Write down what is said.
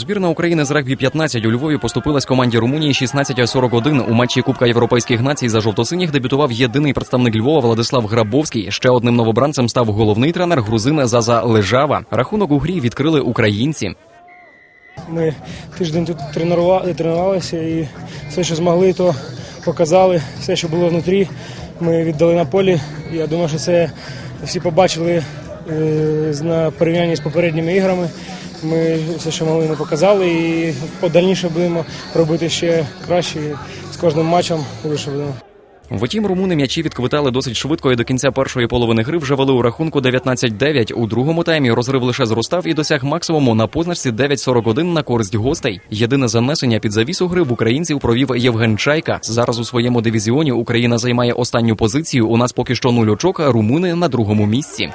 Збірна України з регбі 15 у Львові поступилась команді Румунії 16-41. У матчі Кубка Європейських націй за жовто-синіх дебютував єдиний представник Львова Владислав Грабовський. Ще одним новобранцем став головний тренер грузин Заза Лежава. Рахунок у грі відкрили українці. Ми тиждень тут тренували, тренувалися і все, що змогли, то показали. Все, що було внутрі, ми віддали на полі. Я думаю, що це всі побачили е, на порівнянні з попередніми іграми. Ми все, що могли, ми показали, і подальніше будемо робити ще краще. З кожним матчем лише будемо. Втім, румуни м'ячі відквитали досить швидко і до кінця першої половини гри вже вели у рахунку 19-9. У другому таймі розрив лише зростав і досяг максимуму на позначці 9-41 на користь гостей. Єдине занесення під завісу гри в українців провів Євген Чайка. Зараз у своєму дивізіоні Україна займає останню позицію. У нас поки що нуль очок, а румуни на другому місці.